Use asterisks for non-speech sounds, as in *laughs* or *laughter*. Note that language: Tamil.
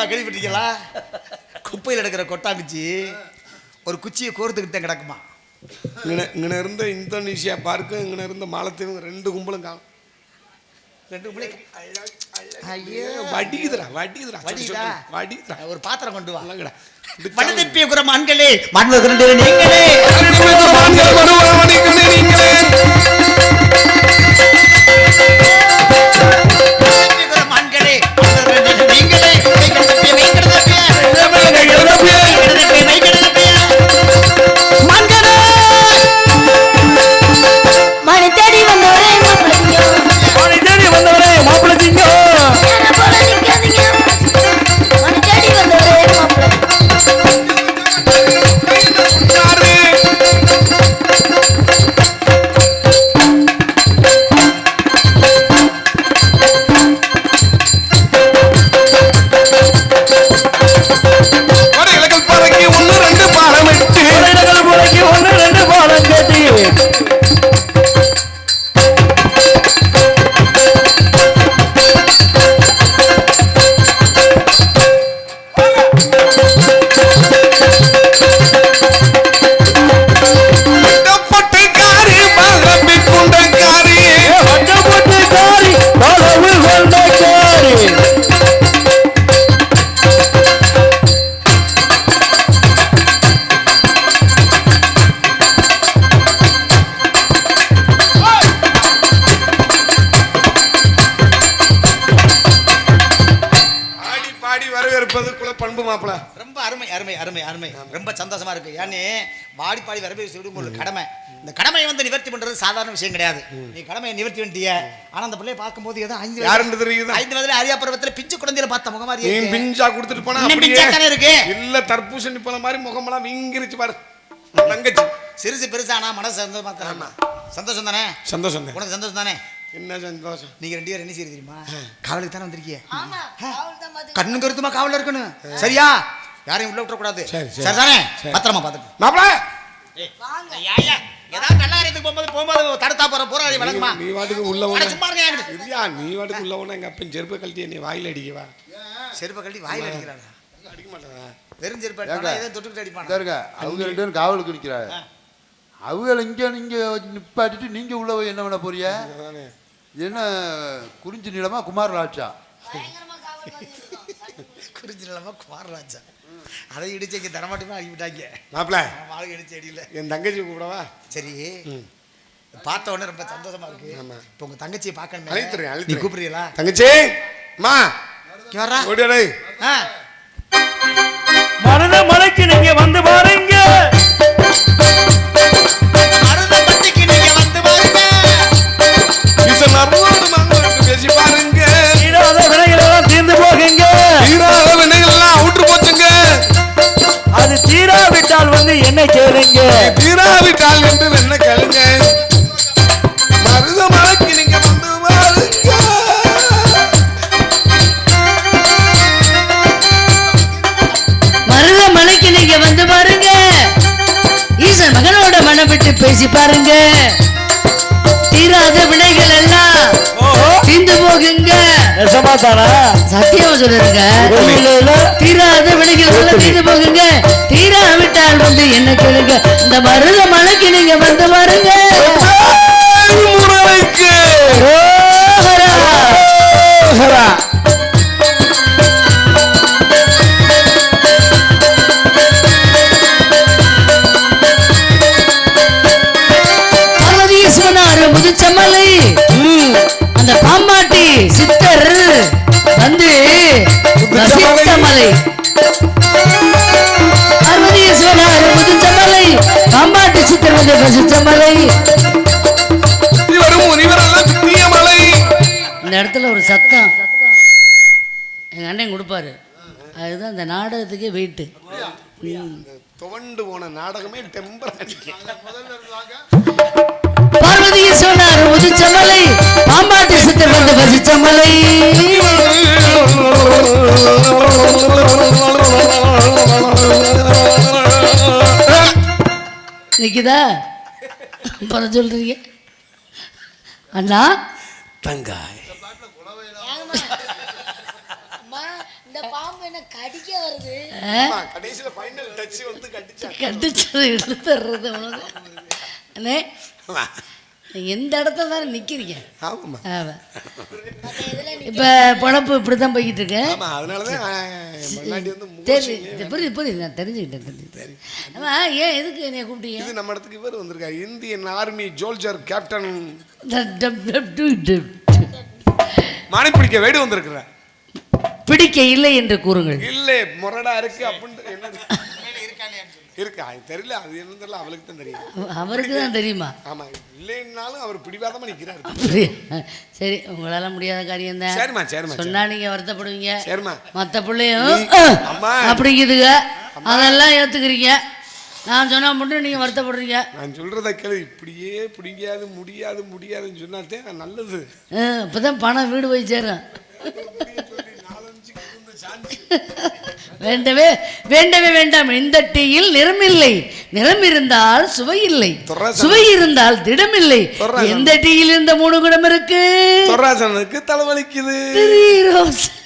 தெரியுமா கேள்விப்பட்டீங்களா குப்பையில் எடுக்கிற கொட்டாங்குச்சி ஒரு குச்சியை கோர்த்துக்கிட்டு கிடக்குமா? இங்கே இங்கே இருந்த இந்தோனேஷியா பார்க்கும் இங்கே இருந்த மாலத்தீவும் ரெண்டு கும்பலும் காணும். ரெண்டு பிள்ளைங்க ஐயோ. வடிக்குதுடா வடிக்குதுடா வடிக்குதா? வடிக்குதுடா ஒரு பாத்திரம் கொண்டு வா. நல்லங்கடா வடதப்பிய குர மான்களே மண்வகிரண்டு நீங்களே. குல பண்பு மாப்பிள. ரொம்ப அருமை அருமை அருமை அருமை. ரொம்ப சந்தோஷமா இருக்கு. ஏன்னு பாடி பாடி வரவேற்று விடும் ஒரு கடமை. இந்த கடமையை வந்து நிவர்த்தி பண்றது சாதாரண விஷயம் கிடையாது. நீ கடமையை நிவர்த்தி பண்ணிட்டிய. ஆனா அந்த பிள்ளைய பார்க்கும்போது ஏதோ ஐந்து யாருன்னு தெரியுதா? ஐந்து வயதுல அரியா பருவத்துல பிஞ்சு குழந்தையில பார்த்த நீ இருக்கு. பிஞ்சா கொடுத்துட்டு போனா பிஞ்சா தானே இருக்கு? இல்ல தர்பூசணி பழம் மாதிரி முகமெல்லாம் வீங்கிருச்சு பாரு. தங்கச்சி சிறுசு பெருசானா மனசு சந்தோஷமா சந்தோஷம் தானே? சந்தோஷம் உனக்கு சந்தோஷம் தானே? என்ன சந்தோஷம்? நீங்க ரெண்டு பேரும் என்ன செய்ய தெரியுமா? காவலுக்கு தானே வந்திருக்கீங்க தான் கண்ணு கருத்துமா காவல இருக்கணும்? சரியா? யாரையும் உள்ள விட்டுறக்கூடாது. சரி, சரி. சரிதானே? சரி. பத்திரமா பாத்துக்கு மாப்பிள! ஐயா, ஏதாவது நல்ல காரியத்துக்கு போகும்போது போகும்போது தடுத்தா போற போறாது வழங்குமா நீ வாட்டுக்கு உள்ள சும்மா. இல்லையா நீ வாட்டுக்கு உள்ள உடனே எங்க அப்பன் செருப்பு கழட்டி நீ வாயில அடிக்கவா செருப்பை கழட்டி வாயில அடிக்கிறாங்க அடிக்க மாட்டேன் வெறும் செருப்பு? அடிப்பானா எதுவும் தொட்டுக்கிட்டு அடிப்பானா? அவங்க ரெண்டு பேரும் காவலுக்கு நிற்கிறாங்க ஆ. அவங்க இங்க நீங்க நிப்பாட்டிட்டு நீங்க உள்ள போய் என்ன பண்ண அதானே. என்ன குறிஞ்சி நிலமா பண்ணிருக்கோம். குறிஞ்சி நிலமா குமாரராஜா அதை இடிச்சு இங்க தரமாட்டமே அடிவிட்டாங்க மாப்பிள. ஆளு இடிச்சு அடியில என் தங்கச்சி கூப்பிடவா? சரி. பார்த்த உடனே ரொம்ப சந்தோஷமா இருக்கு. ஆமா. இப்போ உங்க தங்கச்சியை பார்க்கணும். அழைத்துறேன் நீ அழைத்துறேன். கூப்பிடுறீங்களா? தங்கச்சி மா. வர்றா ஓடியாடே. ஆ. மருத மலைக்கு நீங்க வந்து பாருங்க. கேளுங்க தீராவிட்டால் என்று என்ன நீங்க வந்து பாருங்க மருத மலைக்கு நீங்க வந்து பாருங்க. ஈசன் மகனோட மனம் விட்டு பேசி பாருங்க. தீராத வினைகள் நெசமா தானா சத்தியமா சொல்லுங்க தீராத போகுங்க. தீராவிட்டால் வந்து என்ன கேளுங்க. இந்த மருத மலைக்கு நீங்க வந்து மலை. இந்த இடத்துல ஒரு சத்தம். எங்க அண்ணன் கொடுப்பாரு. அதுதான் இந்த நாடகத்துக்கே வெயிட்டு துவண்டு போன நாடகமே டெம்பர் பார்வதி சொன்னார் முதுச்சமலை பாம்பாட்டி சித்தர் வந்து வசிச்சமலை கடைசியில ஃபைனல் டச் வந்து கட்டிச்சா கட்டிச்சது இழுத்துறது அண்ணே. எந்த இடத்துல தானே நிக்கிறீங்க. ஆமாம்மா. ஆமா. மத்த இதுல நீ இப்ப பொழப்பு இப்படித்தான் போய்கிட்டு இருக்கு ஆமா அதனாலதான் ஆ, முன்னாடி வந்து சரி மோசி- இது புரியுது புரியுது. நான் தெரிஞ்சுக்கிட்டேன் தெரிஞ்சுக்கிட்டேன். ஆமா ஏன் எதுக்கு என்னைய கூப்பிட்டீங்க? இது நம்ம இடத்துக்கு இவர் வந்திருக்காரு. Indian army soldier captain. மானை பிடிக்க வேடு வந்திருக்கிறார். பிடிக்க இல்லை என்று கூறுங்கள். இல்ல முரடா இருக்கு அப்படின்னு இருக்கா. அது தெரியல அது என்ன தெரியல அவளுக்கு தான் தெரியும். அவருக்கு தான் தெரியுமா? ஆமா இல்லைன்னாலும் அவர் பிடிவாதமா நிக்கிறாரு. அப்படியா? சரி உங்களால முடியாத காரியம் தான். சரிம்மா சரிம்மா சரி. சொன்னா நீங்க வருத்தப்படுவீங்க. சரிம்மா. மத்த பிள்ளையும் அம்மா. அப்படிங்குதுங்க அதெல்லாம் ஏத்துக்கிறீங்க. நான் சொன்னா மட்டும் நீங்க வருத்தப்படுறீங்க. நான் சொல்றத கேளு. இப்படியே பிடிக்காது முடியாது முடியாதுன்னு சொன்னாத்தே நல்லது. அஹ், அப்பதான் பணம் வீடு போய் சேரும். *laughs* வேண்டவே வேண்டவே வேண்டாம். இந்த டீயில் நிறம் இல்லை நிறம் இருந்தால் சுவை இல்லை. சுவை இருந்தால் திடம் இல்லை. எந்த டீயில் இந்த மூணு குடம் இருக்கு? தலைவலிக்குது.